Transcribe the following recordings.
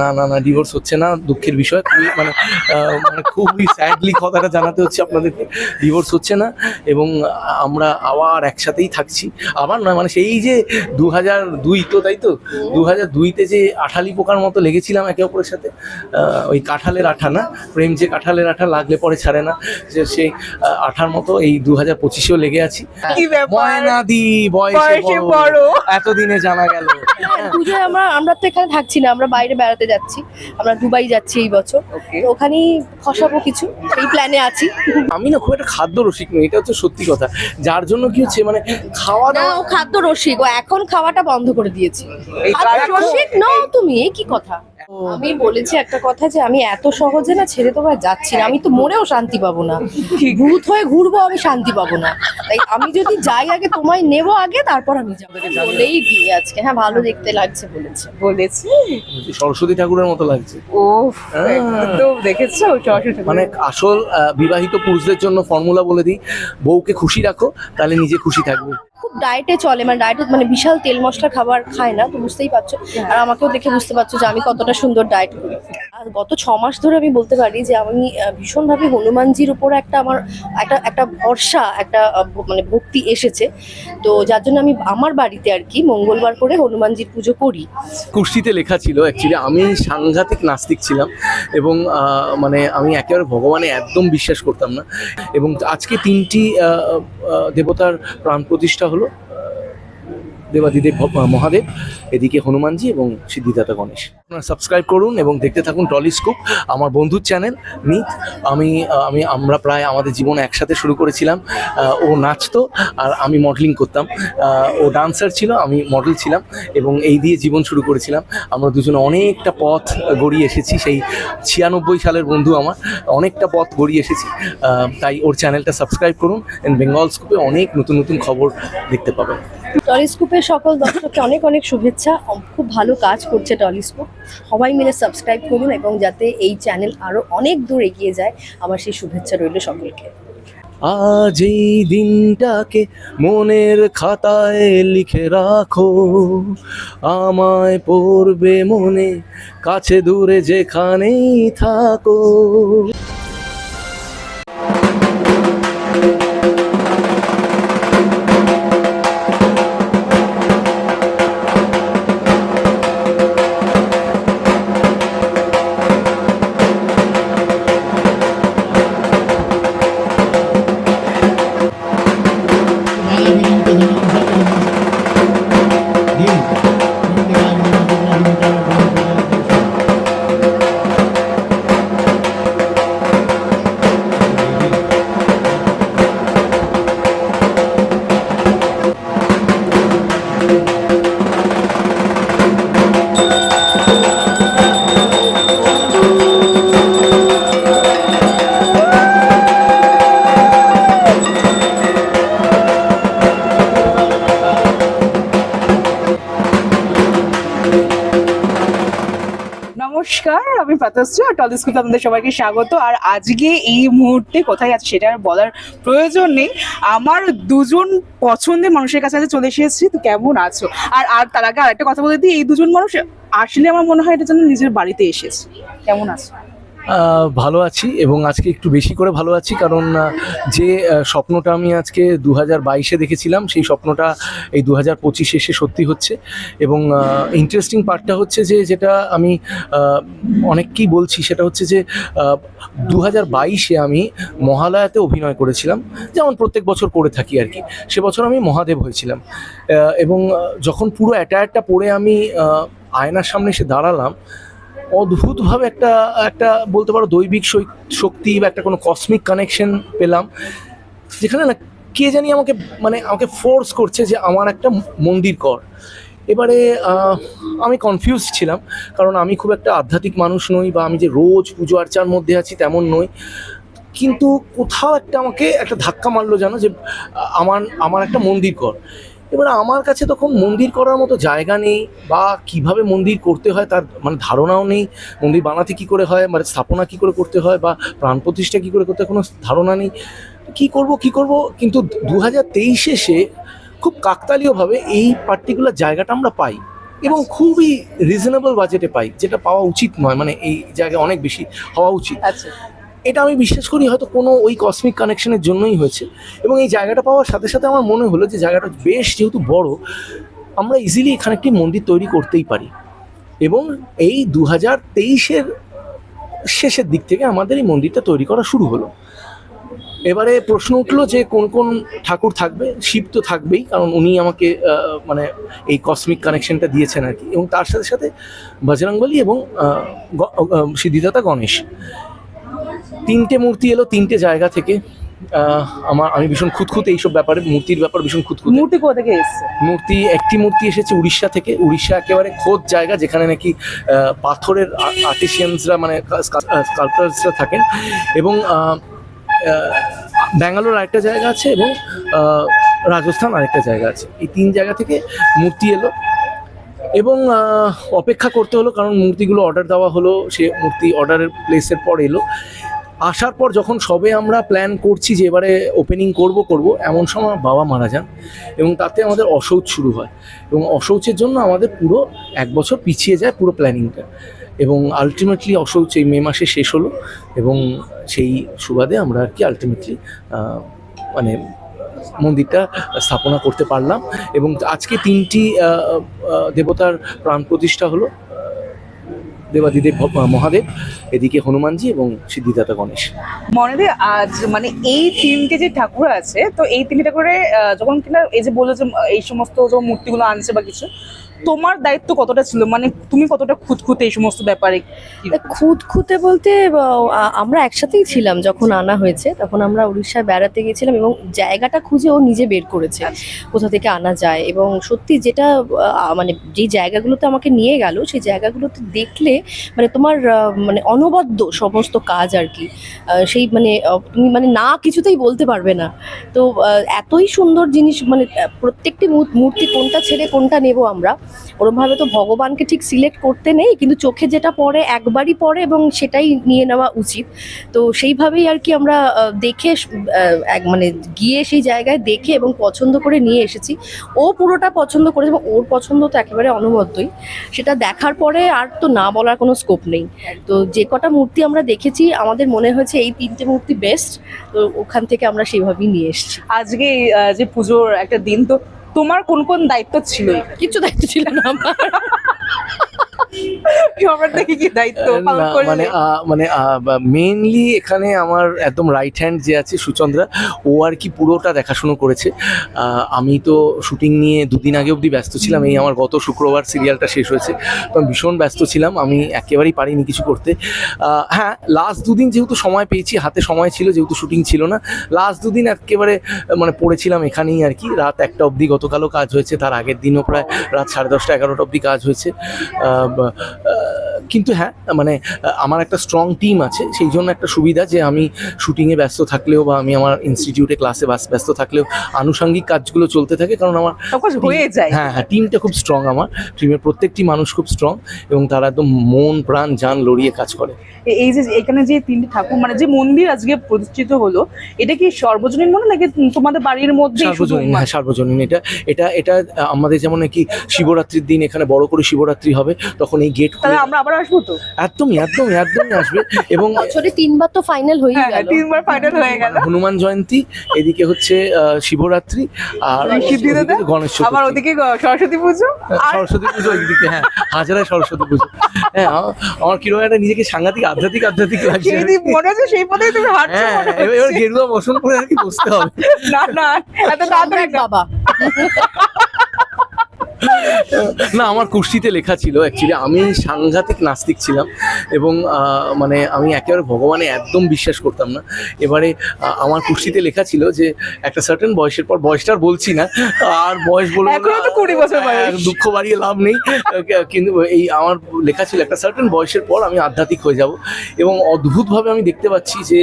না না না ডিভোর্স হচ্ছে না দুঃখের বিষয়। খুবই মানে মানে খুবই স্যাডলি কথাটা জানাতে হচ্ছে আপনাদেরকে। ডিভোর্স হচ্ছে না এবং আমরা আবার একসাথেই থাকছি। আবার নয় মানে সেই যে দু হাজার দুই তো তাই তো? দু হাজার দুইতে যে আঠালি পোকার মতো লেগেছিলাম একে অপরের সাথে ওই কাঁঠালের আঠা না? প্রেম যে কাঁঠালের আঠা লাগলে পরে ছাড়ে না যে সেই আঠার মতো এই দু হাজার পঁচিশেও লেগে আছি। ময়নাদি বয়সে। বড়। এতদিনে জানা গেল। আমরা আমরা তো এখানে থাকছি না আমরা বাইরে বেড়াতে যাচ্ছি। আমরা দুবাই যাচ্ছি এই বছর। তো ওখানেই খসাবো কিছু এই প্ল্যানে আছি। আমি না খুব একটা খাদ্য রসিক নই এটা হচ্ছে সত্যি কথা। যার জন্য কি হচ্ছে মানে খাওয়া না দাওয়া ও খাদ্য রসিক ও এখন খাওয়াটা বন্ধ করে দিয়েছে। এই খাদ্য রসিক না তুমি এ কি কথা? আমি বলেছি একটা কথা যে আমি এত সহজে না ছেড়ে তোমরা যাচ্ছি না। আমি তো মরেও শান্তি পাবো না। ভূত হয়ে ঘুরবো আমি শান্তি পাবো না। তাই আমি যদি যাই আগে তোমায় নেব আগে তারপর আমি যাব। বলেই দিই আজকে। হ্যাঁ ভালো দেখতে লাগছে বলেছে। বলেছি। সরস্বতী ঠাকুরের মতো লাগছে। ও হ্যাঁ। তো দেখেছ? সরস্বতী মানে আসল আহ, বিবাহিত পুরুষদের জন্য ফর্মুলা বলে দিই বউকে খুশি রাখো তাহলে নিজে খুশি থাকবে। খুব ডায়েটে চলে মানে ডায়েটে মানে বিশাল তেল মশলা খাবার খায় না, তো বুঝতেই পারছ। আর আমাকেও দেখে বুঝতে পারছ যে আমি কতটা সুন্দর ডায়েট করি। আর গত ছ মাস ধরে আমি বলতে পারি যে আমি ভীষণভাবে হনুমানজির উপর একটা আমার, একটা একটা ভরসা, একটা মানে ভক্তি এসেছে। তো যার জন্য আমি আমার বাড়িতে আর কি মঙ্গলবার করে হনুমানজির পুজো করি। কুর্সিতে লেখা ছিল অ্যাকচুয়ালি আমি সাংঘাতিক নাস্তিক ছিলাম এবং মানে আমি একেবারে ভগবানে একদম বিশ্বাস করতাম না। এবং আজকে তিনটি দেবতার প্রাণ প্রতিষ্ঠা হলো আহ, দেবাদিদেব মহাদেব, এদিকে হনুমানজি এবং সিদ্ধিদাতা গণেশ। আপনারা সাবস্ক্রাইব করুন এবং দেখতে থাকুন টলিস্কোপ, আমার বন্ধুর চ্যানেল মিত আমি আমি, আমরা প্রায় আমাদের জীবন একসাথে শুরু করেছিলাম। ও নাচতো, আর আমি মডেলিং করতাম। ও ডান্সার ছিল, আমি মডেল ছিলাম এবং এই দিয়ে জীবন শুরু করেছিলাম। আমরা দুজনে অনেকটা পথ গড়িয়ে এসেছি, সেই ছিয়ানব্বই সালের বন্ধু আমার, অনেকটা পথ গড়িয়ে এসেছি। তাই ওর চ্যানেলটা সাবস্ক্রাইব করুন। বেঙ্গল স্কুপে অনেক নতুন নতুন খবর দেখতে পাবেন। টলিস্কোপের সকল দর্শককে অনেক অনেক শুভেচ্ছা। খুব ভালো কাজ করছে টলিস্কোপ। সবাই মিলে সাবস্ক্রাইব করুন এবং যাতে এই চ্যানেল আরও অনেক দূর এগিয়ে যায়। আমার সেই শুভেচ্ছা রইল সকলকে। আজ এই দিনটাকে মনের খাতায় লিখে রাখো। আমায় পড়বে মনে, কাছে দূরে যেখানেই থাকো। নমস্কার, আমি পাতাশ্রী আর টলিস্কোপে আপনাদের সবাইকে স্বাগত। আর আজকে এই মুহূর্তে কোথায় আছে সেটা আর বলার প্রয়োজন নেই। আমার দুজন পছন্দের মানুষের কাছে আজ চলে এসেছি, তো কেমন আছো? আর আর তার আগে আরেকটা কথা বলে দিই, এই দুজন মানুষ আসলে আমার মনে হয় এটা যেন নিজের বাড়িতে এসেছে। কেমন আছো? ভালো আছি এবং আজকে একটু বেশি করে ভালো আছি, কারণ যে স্বপ্নটা আমি আজকে দু হাজার বাইশে দেখেছিলাম, সেই স্বপ্নটা এই দু হাজার পঁচিশে এসে সত্যি হচ্ছে। এবং ইন্টারেস্টিং পার্টটা হচ্ছে যে, যেটা আমি অনেককেই বলছি, সেটা হচ্ছে যে দু হাজার বাইশে আমি মহালয়াতে অভিনয় করেছিলাম, যেমন প্রত্যেক বছর করে থাকি আর কি। সে বছর আমি মহাদেব হয়েছিলাম। এবং যখন পুরো অ্যাটায়ারটা পরে আমি আয়নার সামনে এসে দাঁড়ালাম অদ্ভুতভাবে একটা একটা বলতে পারো দৈবিক শক্তি বা একটা কোনো কসমিক কানেকশন পেলাম। যেখানে না কে জানি আমাকে মানে আমাকে ফোর্স করছে যে আমার একটা মন্দির কর। এবারে আমি কনফিউজ ছিলাম, কারণ আমি খুব একটা আধ্যাত্মিক মানুষ নই বা আমি যে রোজ পুজো আর্চার মধ্যে আছি তেমন নই। কিন্তু কোথাও একটা আমাকে একটা ধাক্কা মারলো জানো যে আমার আমার একটা মন্দির কর। এবার আমার কাছে তখন মন্দির করার মতো জায়গা নেই বা কীভাবে মন্দির করতে হয় তার মানে ধারণাও নেই। মন্দির বানাতে কি করে হয় মানে স্থাপনা কি করে করতে হয় বা প্রাণ প্রতিষ্ঠা কি করে করতে হয় কোনো ধারণা নেই। কি করব কি করব? কিন্তু দু হাজার তেইশে এসে খুব কাকতালীয়ভাবে এই পার্টিকুলার জায়গাটা আমরা পাই এবং খুবই রিজনেবল বাজেটে পাই যেটা পাওয়া উচিত নয়। মানে এই জায়গায় অনেক বেশি হওয়া উচিত। আচ্ছা। এটা আমি বিশ্বাস করি হয়তো কোনো ওই কসমিক কানেকশনের জন্যই হয়েছে। এবং এই জায়গাটা পাওয়ার সাথে সাথে আমার মনে হলো যে জায়গাটা বেশ যেহেতু বড়, আমরা ইজিলি এখানে একটি মন্দির তৈরি করতেই পারি। এবং এই দু হাজার তেইশের শেষের দিক থেকে আমাদের এই মন্দিরটা তৈরি করা শুরু হলো। এবারে প্রশ্ন উঠল যে কোন কোন ঠাকুর থাকবে? শিব তো থাকবেই, কারণ উনি আমাকে মানে এই কসমিক কানেকশনটা দিয়েছেন আর কি। এবং তার সাথে সাথে বজরংবলী এবং সিদ্ধিদাতা গণেশ। তিনটে মূর্তি এলো তিনটে জায়গা থেকে। আমার আমি ভীষণ খুঁতখুঁতে এইসব ব্যাপারে মূর্তির ব্যাপার ভীষণ খুঁতখুঁতে। মূর্তি কোথা থেকে এসছে? মূর্তি একটি মূর্তি এসেছে উড়িষ্যা থেকে। উড়িষ্যা একেবারে খোদ জায়গা যেখানে নাকি পাথরের আর্টিসিয়ানসরা মানে স্কাল্পটার্সরা থাকেন। এবং ব্যাঙ্গালোর আরেকটা জায়গা আছে এবং রাজস্থান আরেকটা জায়গা আছে। এই তিন জায়গা থেকে মূর্তি এলো। এবং অপেক্ষা করতে হলো কারণ মূর্তিগুলো অর্ডার দেওয়া হলো। সে মূর্তি অর্ডারের প্লেসের পর এলো। আসার পর যখন সবে আমরা প্ল্যান করছি যে এবারে ওপেনিং করব করব, এমন সময় বাবা মারা যান এবং তাতে আমাদের অশৌচ শুরু হয় এবং অশৌচের জন্য আমাদের পুরো এক বছর পিছিয়ে যায় পুরো প্ল্যানিংটা এবং আলটিমেটলি অশৌচ এই মে মাসে শেষ হলো এবং সেই সুবাদে আমরা আর কি আলটিমেটলি মানে মন্দিরটা স্থাপনা করতে পারলাম এবং আজকে তিনটি দেবতার প্রাণ প্রতিষ্ঠা হলো। দেবাদিদেব মহাদেব এদিকে হনুমানজি এবং সিদ্ধিদাতা গণেশ। মনে দিয়ে আজ মানে এই তিনটে যে ঠাকুর আছে তো এই তিনটে ঠাকুরে আহ, যখন কিনা এই যে বলল যে এই সমস্ত মূর্তিগুলো আনছে বা কিছু তোমার দায়িত্ব কতটা ছিল? মানে তুমি কতটা খুঁতখুঁতে এই সমস্ত ব্যাপারে? খুঁতখুঁতে বলতে আমরা একসাথেই ছিলাম যখন আনা হয়েছে তখন আমরা উড়িষ্যায় বেড়াতে গেছিলাম এবং জায়গাটা খুঁজে ও নিজে বের করেছে কোথা থেকে আনা যায় এবং সত্যি যেটা মানে যে জায়গাগুলোতে আমাকে নিয়ে গেল সেই জায়গাগুলোতে দেখলে মানে তোমার মানে অনবদ্য সমস্ত কাজ আর কি। সেই মানে তুমি মানে না কিছুতেই বলতে পারবে না। তো এতই সুন্দর জিনিস মানে প্রত্যেকটি মূর্তি কোনটা ছেড়ে কোনটা নেব আমরা ওরমভাবে তো ভগবানকে ঠিক সিলেক্ট করতে নেই, কিন্তু চোখে যেটা পড়ে একবারই পড়ে এবং সেটাই নিয়ে নেওয়া উচিত। তো সেইভাবেই আর কি আমরা দেখে এক মানে গিয়ে সেই জায়গায় দেখে এবং পছন্দ করে নিয়ে এসেছি। ও পুরোটা পছন্দ করেছে এবং ওর পছন্দ তো একেবারে অনবদ্যই। সেটা দেখার পরে আর তো না বলার কোনো স্কোপ নেই। তো যে কটা মূর্তি আমরা দেখেছি, আমাদের মনে হয়েছে এই তিনটে মূর্তি বেস্ট তো ওখান থেকে আমরা সেইভাবেই নিয়ে এসেছি। আজকে যে পুজোর একটা দিন, তো তোমার কোন কোন দায়িত্ব ছিল কিছু দায়িত্ব ছিল না আমার। কি দায়িত্ব পালন? মানে মানে মেইনলি এখানে আমার একদম রাইট হ্যান্ড যে আছে সুচন্দ্রা ও আর কি পুরোটা দেখাশুনো করেছে। আমি তো শুটিং নিয়ে দুদিন আগে অবধি ব্যস্ত ছিলাম এই আমার গত শুক্রবার সিরিয়ালটা শেষ হয়েছে। তো আমি ভীষণ ব্যস্ত ছিলাম আমি একেবারেই পারিনি কিছু করতে। হ্যাঁ লাস্ট দুদিন যেহেতু সময় পেয়েছি হাতে সময় ছিল যেহেতু শুটিং ছিল না লাস্ট দুদিন একেবারে মানে পড়েছিলাম এখানেই আর কি। রাত একটা অবধি গতকালও কাজ হয়েছে তার আগের দিনও প্রায় রাত সাড়ে দশটা এগারোটা অবধি কাজ হয়েছে। uh, কিন্তু হ্যাঁ মানে আমার একটা স্ট্রং টিম আছে সেই জন্য একটা সুবিধা যে আমি শুটিংয়ে ব্যস্ত থাকলেও বা আমি আমার ইনস্টিটিউটে ক্লাসে ব্যস্ত থাকলেও আনুষঙ্গিক কাজগুলো চলতে থাকে কারণ আমার হয়ে যায়। হ্যাঁ হ্যাঁ টিমটা খুব স্ট্রং আমার টিমের প্রত্যেকটি মানুষ খুব স্ট্রং এবং তারা একদম মন প্রাণ জান লড়িয়ে কাজ করে। এই যে এখানে যে তিনটি ঠাকুর মানে যে মন্দির আজকে প্রতিষ্ঠিত হলো এটা কি সর্বজনীন মনে নাকি তোমাদের বাড়ির মধ্যে সর্বজনীন হ্যাঁ সার্বজনীন এটা এটা এটা আমাদের যেমন নাকি শিবরাত্রির দিন এখানে বড় করে শিবরাত্রি হবে তখন এই গেট আমরা আবার আসব তো? একদমই একদমই একদমই আসবে। এবং বছরে তিনবার তো ফাইনাল হয়ে হ্যাঁ গেল। তিনবার ফাইনাল হয়ে গেল। হনুমান জয়ন্তী এদিকে হচ্ছে আহ, শিবরাত্রি আর গণেশ আবার ওদিকে সরস্বতী পুজো? সরস্বতী পুজো একদিকে হ্যাঁ হাজারায় সরস্বতী পুজো। হ্যাঁ আমার- আমার কীরকম একটা নিজেকে সাংঘাতিক আধ্যাত্মিক আধ্যাত্মিক লাগছে। মনে হচ্ছে সেই পথেই তুমি হাঁটছো হ্যাঁ মনে এবার এবার গেরুয়া বসন করে আর কি বসতে হবে। না না এত তাড়াতাড়ি বাবা। না আমার কুস্তিতে লেখা ছিল অ্যাকচুয়ালি আমি সাংঘাতিক নাস্তিক ছিলাম এবং মানে আমি একেবারে ভগবানে একদম বিশ্বাস করতাম না এবারে আমার কুস্তিতে লেখা ছিল যে একটা সার্টেন বয়সের পর বয়সটা আর বলছি না আর বয়স বলে 20 বছর বয়স। দুঃখ বাড়িয়ে লাভ নেই কিন্তু এই আমার লেখা ছিল একটা সার্টেন বয়সের পর আমি আধ্যাত্মিক হয়ে যাব এবং অদ্ভুতভাবে আমি দেখতে পাচ্ছি যে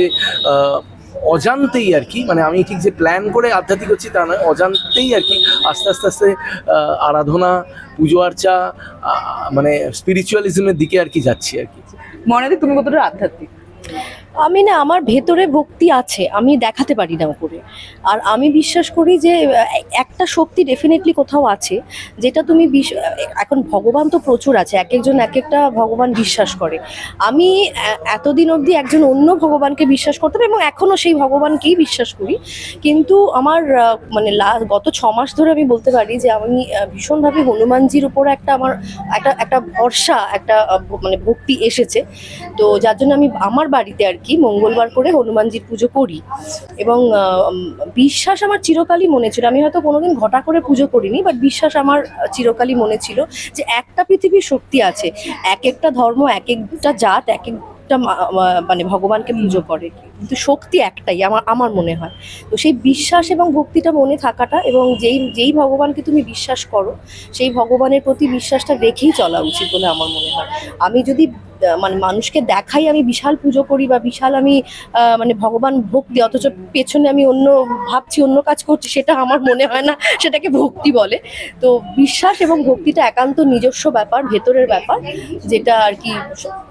অজান্তেই আর কি মানে আমি ঠিক যে প্ল্যান করে আধ্যাত্মিক হচ্ছি তা নয়, অজান্তেই আর কি আস্তে আস্তে আস্তে আরাধনা, পুজো আর্চা মানে স্পিরিচুয়ালিজমের দিকে আর কি যাচ্ছি আর কি। মনে তুমি কতটা আধ্যাত্মিক? আমি না, আমার ভেতরে ভক্তি আছে, আমি দেখাতে পারি না উপরে আর আমি বিশ্বাস করি যে একটা শক্তি ডেফিনেটলি কোথাও আছে, যেটা তুমি এখন ভগবান তো প্রচুর আছে এক একজন এক একটা ভগবান বিশ্বাস করে। আমি এতদিন অবধি একজন অন্য ভগবানকে বিশ্বাস করতাম এবং এখনও সেই ভগবানকেই বিশ্বাস করি। কিন্তু আমার মানে লা- গত ছ মাস ধরে আমি বলতে পারি যে, আমি ভীষণভাবে হনুমানজির উপর একটা আমার, একটা একটা ভরসা, একটা মানে ভক্তি এসেছে। তো যার জন্য আমি, আমার বাড়িতে আর কি মঙ্গলবার করে হনুমানজির পুজো করি। এবং বিশ্বাস আমার চিরকালই মনে ছিল। আমি হয়তো কোনোদিন ঘটা করে পুজো করিনি বাট বিশ্বাস আমার চিরকালই মনে ছিল যে একটা পৃথিবীর শক্তি আছে। এক একটা ধর্ম, এক একটা জাত, এক একটা মানে ভগবানকে পুজো করে। কিন্তু শক্তি একটাই, আমার আমার মনে হয়। তো সেই বিশ্বাস এবং ভক্তিটা মনে থাকাটা এবং যেই যেই ভগবানকে তুমি বিশ্বাস করো, সেই ভগবানের প্রতি বিশ্বাসটা রেখেই চলা উচিত বলে আমার মনে হয়। আমি যদি মানে মানুষকে দেখাই আমি বিশাল পুজো করি বা বিশাল আমি মানে ভগবান ভক্তি, অথচ পেছনে আমি অন্য, ভাবছি অন্য কাজ করছি, সেটা আমার মনে হয় না, সেটাকে ভক্তি বলে। তো বিশ্বাস এবং ভক্তিটা একান্ত নিজস্ব ব্যাপার, ভেতরের ব্যাপার, যেটা আর কি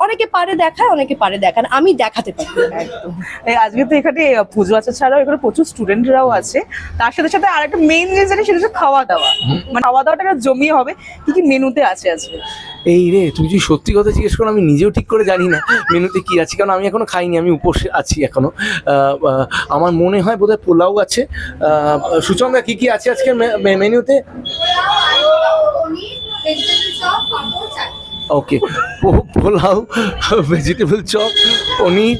অনেকে পারে দেখায়, অনেকে পারে দেখান আমি দেখাতে পারি। একদম। আজকে তো এখানে পুজো আছে ছাড়াও এখানে প্রচুর স্টুডেন্টরাও আছে। তার সাথে সাথে আরেকটা মেইন যে জিনিস সেটা হচ্ছে খাওয়া দাওয়া মানে খাওয়া দাওয়াটা একটা জমিয়ে হবে কি কি মেনুতে আছে আজকে? এই রে তুমি যদি সত্যি কথা জিজ্ঞেস করো আমি নিজেও ঠিক করে জানি না মেনুতে কি আছে কারণ আমি এখনও খাইনি আমি উপোসে আছি এখনও। আমার মনে হয় বোধহয় পোলাও আছে। আহ, সুচন্দা কি কি আছে আজকে মেনুতে? Okay pulao vegetable chop paneer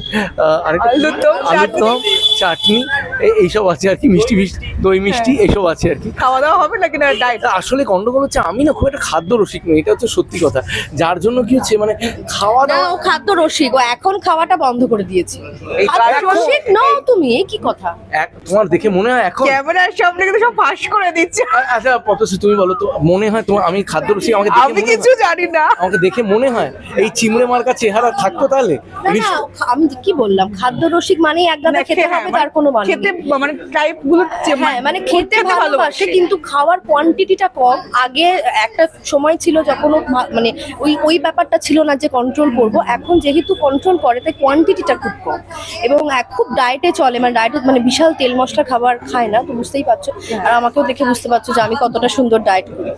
আলুর দম, আলুর দম চাটনি। এই- এইসব আছে আর কি মিষ্টি মিষ্টি দই মিষ্টি এইসব আছে আর কি। খাওয়া দাওয়া হবে না ডায়েট? তা আসলে গন্ডগোল হচ্ছে আমি না খুব একটা খাদ্য রসিক নই এটা হচ্ছে সত্যি কথা। যার জন্য কি হচ্ছে মানে খাওয়া না দাওয়া ও খাদ্য রসিক ও এখন খাওয়াটা বন্ধ করে দিয়েছি। এই খাদ্য রসিক না তুমি এ কি কথা? এক তোমার দেখে মনে হয় এখন ক্যামেরার সামনে কিন্তু সব ফাঁস করে দিচ্ছে। আচ্ছা পথশ্রী তুমি বলো তো মনে হয় তোমার আমি খাদ্য রসিক আমাকে দেখে আমি কিছু জানি না। আমাকে দেখে মনে হয় এই চিমড়ে মার্কা চেহারা থাকতো তাহলে? আমি কি বললাম খাদ্য রসিক মানেই এক গাদা না, খেতে হবে মানে তার কোনো মানে খেতে নেই। মানে টাইপগুলো হ্যাঁ মানে খেতে খেতে ভালোবাসে। কিন্তু খাওয়ার কোয়ান্টিটিটা কম। আগে একটা সময় ছিল যখন মানে ওই ওই ব্যাপারটা ছিল না যে কন্ট্রোল করব এখন যেহেতু কন্ট্রোল করে তাই কোয়ান্টিটিটা খুব কম। এবং এক- খুব ডায়েটে চলে মানে ডায়েটে মানে বিশাল তেল মশলা খাবার খায় না তো বুঝতেই পারছ। আর আমাকেও দেখে বুঝতে পারছ যে আমি কতটা সুন্দর ডায়েট করি।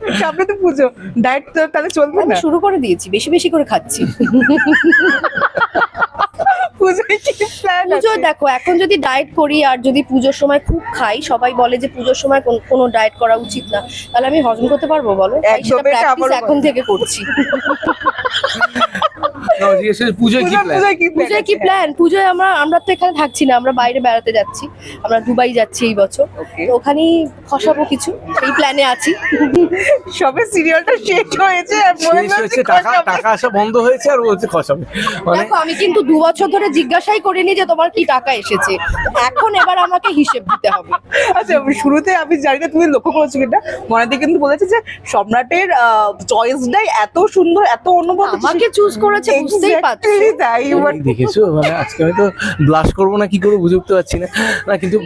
সামনে তো পুজো। ডায়েট তো তাহলে চলবে আমি না? শুরু করে দিয়েছি বেশি বেশি করে খাচ্ছি। পুজো দেখো এখন যদি ডায়েট করি আর যদি পুজোর সময় খুব খাই সবাই বলে যে পুজোর সময় কোন- কোনো ডায়েট করা উচিত না। তাহলে আমি হজম করতে পারব বলো। এখন থেকে করছি, পুজোয় কি প্ল্যান পুজোয় কি পুজোয় কি প্ল্যান পুজোয় আমরা আমরা তো এখানে থাকছি না আমরা বাইরে বেড়াতে যাচ্ছি। আমরা দুবাই যাচ্ছি এই বছর। তো ওখানেই খসাবো কিছু সেই প্ল্যানে আছি। সবে সিরিয়ালটা শেষ হয়েছে আর মনে শেষ হচ্ছে হয়েছে টাকা টাকা আসা বন্ধ হয়েছে আর ও খসাবে। মানে দেখো আমি কিন্তু দু বছর ধরে জিজ্ঞাসাই করিনি যে তোমার কি টাকা এসেছে। এখন এবার আমাকে হিসেব দিতে হবে। আচ্ছা শুরুতে আমি জানি না তুমি লক্ষ্য করেছ কিনা। মনাদি কিন্তু বলেছে যে সম্রাটের চয়েসটাই এত সুন্দর এত অন্যভাবে আমাকে চুজ করেছে বুঝতেই পারছ। তাই এই দেখেছ? মানে আজকে আমি তো ব্লাশ করব না কি করব বুঝে উঠতে পারছি না। না কিন্তু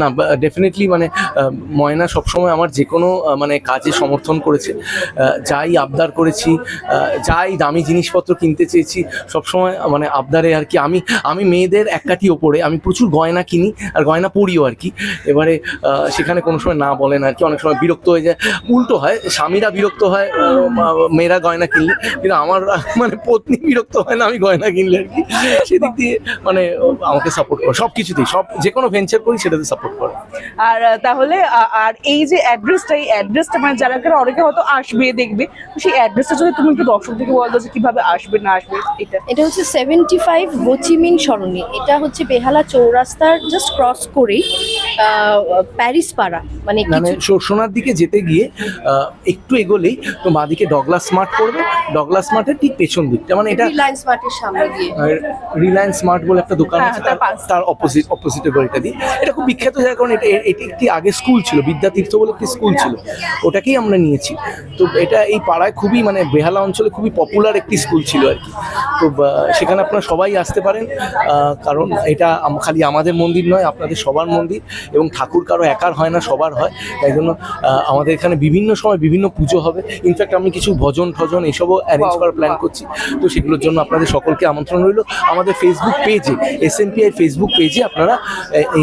না ডেফিনেটলি মানে ময়না সবসময় আমার যে কোনো মানে কাজে সমর্থন করেছে। যাই আবদার করেছি যাই দামি জিনিসপত্র কিনতে চেয়েছি সবসময় মানে আবদারে আর কি আমি আমি মেয়েদের এক কাঠি ওপরে আমি প্রচুর গয়না কিনি আর গয়না পরিও আর কি। এবারে সেখানে কোনো সময় না বলেন আর কি অনেক সময় বিরক্ত হয়ে যায়। উল্টো হয় স্বামীরা বিরক্ত হয় মেয়েরা গয়না কিনলে কিন্তু আমার মানে পত্নী বিরক্ত হয় না আমি গয়না কিনলে আর কি। সেদিক দিয়ে মানে ও আমাকে সাপোর্ট করে। সব কিছুতেই সব যে কোনো ভেঞ্চার করি সেটাতে সাপোর্ট করে। আর তাহলে আর এই যে অ্যাড্রেসটা এই অ্যাড্রেসটা মানে যারা যারা অনেকে হয়তো আসবে দেখবে সেই অ্যাড্রেসটা যদি তুমি একটু দর্শকদেরকে বলো যে কীভাবে আসবে না আসবে এটা। এটা হচ্ছে সেভেন্টি ফাইভ হোচিমিন সরণি। এটা হচ্ছে বেহালা চৌরাস্তার জাস্ট ক্রস করেই প্যারিস পাড়া। মানে মানে সোনার দিকে যেতে গিয়ে একটু এগোলেই তো বাঁদিকে ডগলাস স্মার্ট পড়বে। ডগলাস স্মার্টের ঠিক পেছন দিকটা। মানে এটা রিলায়েন্স মার্টের সামনে দিয়ে। রিলায়েন্স স্মার্ট বলে একটা দোকান হ্যাঁ, আছে তার তার অপোজিট অপোজিটে গলিটা দিয়ে। এটা খুব বিখ্যাত জায়গা কারণ এটা এটি একটি আগে স্কুল ছিল বিদ্যাতীর্থ বলে একটি স্কুল ছিল। ওটাকেই আমরা নিয়েছি। তো এটা এই পাড়ায় খুবই মানে বেহালা অঞ্চলে খুবই পপুলার একটি স্কুল ছিল আর কি। তো সেখানে আপনারা সবাই আসতে পারেন। কারণ এটা খালি আমাদের মন্দির নয় আপনাদের সবার মন্দির এবং ঠাকুর কারও একার হয় না সবার হয়। তাই জন্য আমাদের এখানে বিভিন্ন সময় বিভিন্ন পুজো হবে। ইনফ্যাক্ট আমি কিছু ভজন টজন এসবও অ্যারেঞ্জ করার প্ল্যান করছি। তো সেগুলোর জন্য আপনাদের সকলকে আমন্ত্রণ রইল। আমাদের ফেসবুক পেজে এস ফেসবুক পেজে আপনারা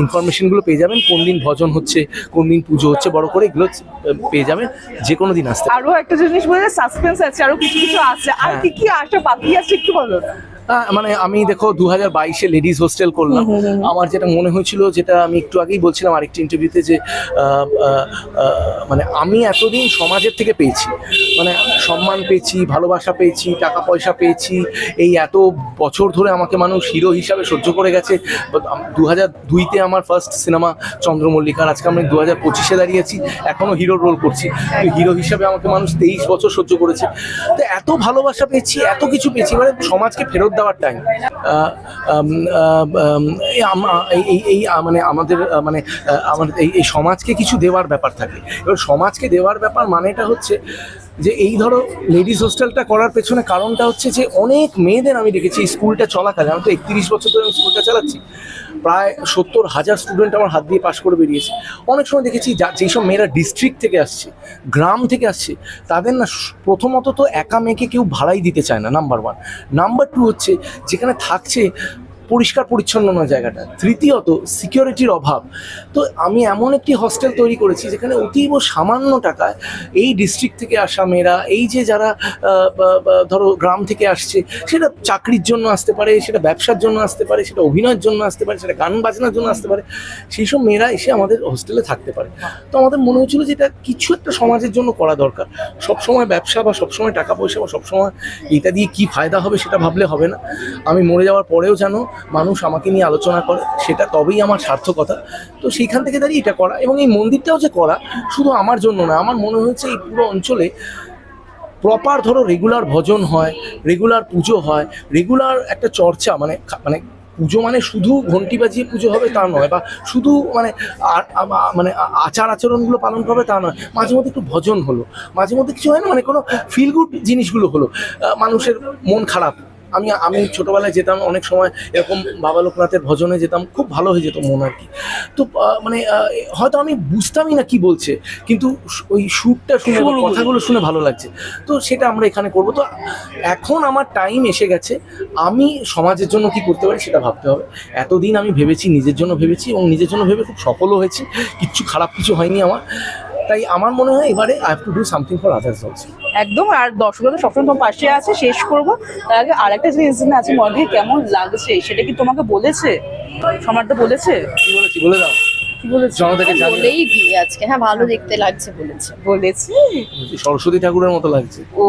ইনফরমেশনগুলো পেয়ে যাবেন। কোন দিন ভজন হচ্ছে কোন দিন পুজো হচ্ছে বড় করে এগুলো পেয়ে যাবেন। যে কোনো দিন আসতে আরও একটা জিনিস বলে সাসপেন্স আছে আরও কিছু কিছু আছে। আর হ্যাঁ। কি কি আসা বাকি আছে একটু বলো। মানে আমি দেখো দু হাজার বাইশে লেডিস হোস্টেল করলাম। আমার যেটা মনে হয়েছিল যেটা আমি একটু আগেই বলছিলাম আরেকটি ইন্টারভিউতে যে মানে আমি এতদিন সমাজের থেকে পেয়েছি। মানে সম্মান পেয়েছি ভালোবাসা পেয়েছি টাকা পয়সা পেয়েছি। এই এত বছর ধরে আমাকে মানুষ হিরো হিসাবে সহ্য করে গেছে। দু হাজার দুইতে আমার ফার্স্ট সিনেমা চন্দ্রমল্লিকার। আজকে আমি দু হাজার পঁচিশে দাঁড়িয়েছি এখনও হিরোর রোল করছি। তো হিরো হিসাবে আমাকে মানুষ তেইশ বছর সহ্য করেছে। তো এত ভালোবাসা পেয়েছি এত কিছু পেয়েছি। মানে সমাজকে ফেরত দেওয়ার টাইম এই মানে আমাদের মানে আমাদের এই সমাজকে কিছু দেওয়ার ব্যাপার থাকে। এবার সমাজকে দেওয়ার ব্যাপার মানেটা হচ্ছে যে এই ধরো লেডিস হোস্টেলটা করার পেছনে কারণটা হচ্ছে যে অনেক মেয়েদের আমি দেখেছি স্কুলটা চলাকালে, আমি তো একত্রিশ বছর ধরে আমি স্কুলটা চালাচ্ছি, প্রায় সত্তর হাজার স্টুডেন্ট আমার হাত দিয়ে পাশ করে বেরিয়েছে। অনেক সময় দেখেছি যা যেসব মেয়েরা ডিস্ট্রিক্ট থেকে আসছে, গ্রাম থেকে আসছে, তাদের না প্রথমত তো একা মেয়েকে কেউ ভাড়াই দিতে চায় না নাম্বার ওয়ান নাম্বার টু হচ্ছে, যেখানে থাকছে পরিষ্কার পরিচ্ছন্ন নয় জায়গাটা। তৃতীয়ত সিকিউরিটির অভাব। তো আমি এমন একটি হস্টেল তৈরি করেছি যেখানে অতীব সামান্য টাকায় এই ডিস্ট্রিক্ট থেকে আসা মেয়েরা এই যে যারা ধরো গ্রাম থেকে আসছে সেটা চাকরির জন্য আসতে পারে সেটা ব্যবসার জন্য আসতে পারে সেটা অভিনয়ের জন্য আসতে পারে সেটা গান বাজনার জন্য আসতে পারে সেই সব মেয়েরা এসে আমাদের হোস্টেলে থাকতে পারে। তো আমাদের মনে হয়েছিল যে এটা কিছু একটা সমাজের জন্য করা দরকার। সবসময় ব্যবসা বা সবসময় টাকা পয়সা বা সবসময় এটা দিয়ে কি ফায়দা হবে সেটা ভাবলে হবে না। আমি মরে যাওয়ার পরেও যেন মানুষ আমাকে নিয়ে আলোচনা করে, সেটা তবেই আমার সার্থকতা। তো সেইখান থেকে দাঁড়িয়ে এটা করা এবং এই মন্দিরটাও যে করা শুধু আমার জন্য না, আমার মনে হয়েছে এই পুরো অঞ্চলে প্রপার ধরো রেগুলার ভজন হয় রেগুলার পুজো হয় রেগুলার একটা চর্চা মানে মানে পুজো মানে শুধু ঘন্টি বাজিয়ে পুজো হবে তা নয়, বা শুধু মানে মানে আচার আচরণগুলো পালন করবে তা নয়, মাঝে মধ্যে একটু ভজন হলো। মাঝে মধ্যে কিছু হয় না মানে কোনো ফিল গুড জিনিসগুলো হলো। মানুষের মন খারাপ আমি আমি ছোটবেলায় যেতাম অনেক সময় এরকম বাবা লোকনাথের ভজনে যেতাম খুব ভালো হয়ে যেত মন আর কি। তো মানে হয়তো আমি বুঝতামই না কি বলছে কিন্তু ওই সুরটা শুনে কথাগুলো শুনে ভালো লাগছে। তো সেটা আমরা এখানে করব। তো এখন আমার টাইম এসে গেছে আমি সমাজের জন্য কি করতে পারি সেটা ভাবতে হবে। এতদিন আমি ভেবেছি নিজের জন্য ভেবেছি এবং নিজের জন্য ভেবে খুব সফলও হয়েছি। কিচ্ছু খারাপ কিছু হয়নি আমার। তাই আমার মনে হয় এবারে I have to do something for others also একদম আর দর্শকরা তো সবসময় তোমার পাশে আছে শেষ করব। তার আগে আরেকটা জিনিস আছে মনে কেমন লাগছে সেটা কি তোমাকে বলেছে? সমার্থ বলেছে? কি বলেছি বলে দাও। জনতাকে জানিয়ে বলেই দিই আজকে। হ্যাঁ ভালো দেখতে লাগছে বলেছে। বলেছে? সরস্বতী ঠাকুরের মতো লাগছে। ও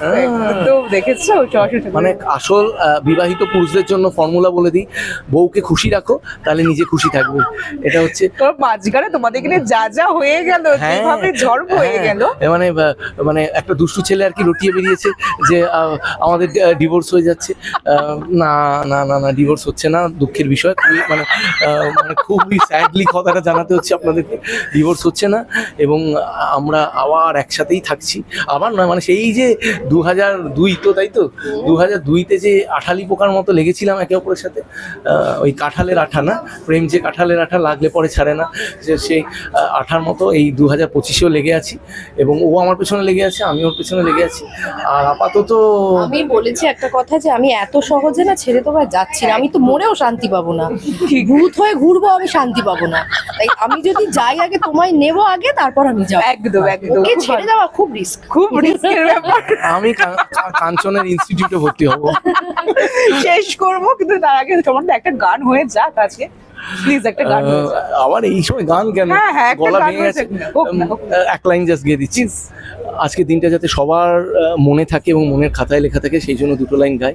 হ্যাঁ। তো দেখেছ? সরস্বতী মানে আসল বিবাহিত পুরুষদের জন্য ফর্মুলা বলে দিই বউকে খুশি রাখো তাহলে নিজে খুশি থাকবে। এটা হচ্ছে মাঝখানে তোমাদের এখানে যা যা হয়ে গেল যেভাবে ঝড় হয়ে হ্যাঁ, গেল। মানে মানে একটা দুষ্টু ছেলে আর কি লটিয়ে বেরিয়েছে যে আহ, আমাদের ডিভোর্স হয়ে যাচ্ছে। আহ, না না না না ডিভোর্স হচ্ছে না দুঃখের বিষয়। খুবই মানে আহ, মানে খুবই স্যাডলি কথাটা জানাতে হচ্ছে আপনাদেরকে। ডিভোর্স হচ্ছে না এবং আমরা আবার একসাথেই থাকছি। আবার নয় মানে সেই যে দু হাজার দুই তো তাই তো? দু হাজার দুইতে যে আঠালি পোকার মতো লেগেছিলাম একে অপরের সাথে ওই কাঁঠালের আঠা না? প্রেম যে কাঁঠালের আঠা লাগলে পরে ছাড়ে না যে সেই আঠার মতো এই দু হাজার পঁচিশেও লেগে আছি এবং ও আমার পেছনে লেগে আছে আমি ওর পেছনে লেগে আছি। আর আপাতত আমি বলেছি একটা কথা যে আমি এত সহজে না ছেড়ে তোমরা যাচ্ছি না। আমি তো মরেও শান্তি পাবো না। ভূত হয়ে ঘুরবো আমি শান্তি পাবো না। তাই আমি যদি যাই আগে তোমায় নেব আগে তারপর আমি যাব। একদম একদম। ওকে ছেড়ে যাওয়া খুব রিস্ক খুব রিস্কের ব্যাপার। আমি কাঞ্চনের ইনস্টিটিউটে ভর্তি হব। শেষ করব কিন্তু তার আগে তোমার তো একটা গান হয়ে যাক আজকে। প্লিজ একটা গান আবার এই সময় গান কেন? হ্যাঁ, হ্যাঁ, গলা ভেঙে গেছে। এক লাইন জাস্ট গিয়ে দিচ্ছি। আজকে দিনটা যাতে সবার মনে থাকে এবং মনের খাতায় লেখা থাকে সেই জন্য দুটো লাইন গাই।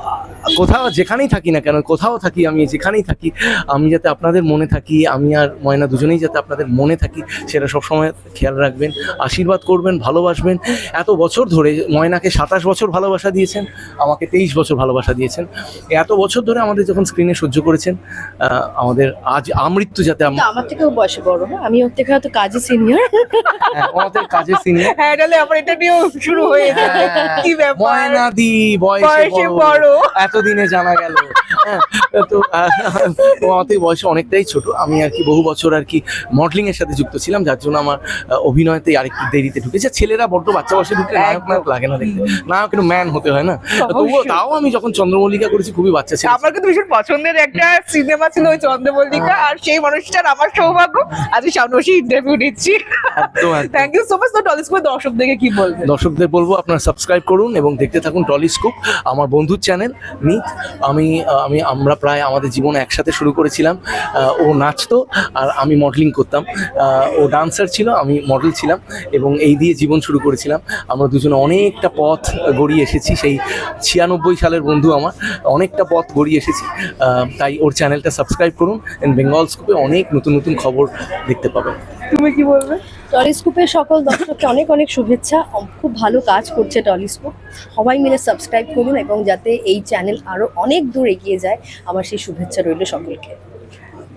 কোথাও যেখানেই থাকি না কেন কোথাও থাকি আমি যেখানেই থাকি আমি যাতে আপনাদের মনে থাকি আমি আর ময়না দুজনেই যাতে আপনাদের মনে থাকি সেটা সবসময় খেয়াল রাখবেন আশীর্বাদ করবেন ভালোবাসবেন। এত বছর ধরে ময়নাকে সাতাশ বছর ভালোবাসা দিয়েছেন আমাকে তেইশ বছর ভালোবাসা দিয়েছেন। এত বছর ধরে আমাদের যখন স্ক্রিনে সহ্য করেছেন আমাদের আজ আমৃত্যু যাতে আমার থেকেও বয়সে বড় হ্যাঁ? আমি ওর থেকে হয়তো কাজে সিনিয়র হ্যাঁ, আমাদের কাজে সিনিয়র হ্যাঁ তাহলে আবার এটা নিয়েও শুরু হয়ে যায় কি ব্যাপার? ময়না দি বয়সে বড়। এতদিনে জানা গেল। তো আমার থেকে বয়সে অনেকটাই ছোট। আমি আর কি বহু বছর আর কি মডেলিং এর সাথে যুক্ত ছিলাম যার জন্য আমার অভিনয়তে আরেকটু দেরিতে ঢুকেছে। ছেলেরা বড্ড বাচ্চা বয়সে ঢুকলে নায়ক নায়ক লাগে না দেখতে। নায়ক একটু ম্যান হতে হয় না। তবুও তাও আমি যখন চন্দ্রমল্লিকা করেছি খুবই বাচ্চা ছিল। আমার কিন্তু ভীষণ পছন্দের একটা সিনেমা ছিল ওই চন্দ্রমল্লিকা আর সেই মানুষটার আমার সৌভাগ্য। আজকে সামনে বসে ইন্টারভিউ একদম। থ্যাংক ইউ সো মাচ তো টলিস্কোপের দর্শকদেরকে কি বলবেন? দর্শকদের বলব আপনারা সাবস্ক্রাইব করুন এবং দেখতে থাকুন টলিস্কোপ আমার বন্ধুর চ্যানেল মিত আমি আমি, আমরা প্রায় আমাদের জীবন একসাথে শুরু করেছিলাম। ও নাচতো আর আমি মডেলিং করতাম। ও ডান্সার ছিল, আমি মডেল ছিলাম এবং এই দিয়ে জীবন শুরু করেছিলাম। আমরা দুজনে অনেকটা পথ গড়িয়ে এসেছি। সেই ছিয়ানব্বই সালের বন্ধু আমার অনেকটা পথ গড়িয়ে এসেছি। তাই ওর চ্যানেলটা সাবস্ক্রাইব করুন। বেঙ্গল স্কোপে অনেক নতুন নতুন খবর দেখতে পাবেন। তুমি কি বলবে? টলিস্কোপের সকল দর্শককে অনেক অনেক শুভেচ্ছা। খুব ভালো কাজ করছে টলিস্কোপ। সবাই মিলে সাবস্ক্রাইব করুন এবং যাতে এই চ্যানেল আরও অনেক দূর এগিয়ে যায়। আমার সেই শুভেচ্ছা রইল সকলকে।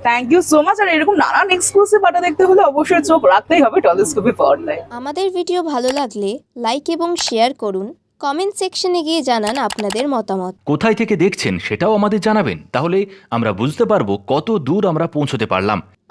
থ্যাংক ইউ সো মাচ আর এরকম নানান এক্সক্লুসিভ বাটা দেখতে হলে অবশ্যই চোখ রাখতেই হবে টলিস্কোপে পর্দায়। আমাদের ভিডিও ভালো লাগলে লাইক এবং শেয়ার করুন। কমেন্ট সেকশনে গিয়ে জানান আপনাদের মতামত। কোথায় থেকে দেখছেন সেটাও আমাদের জানাবেন। তাহলে আমরা বুঝতে পারব কত দূর আমরা পৌঁছতে পারলাম।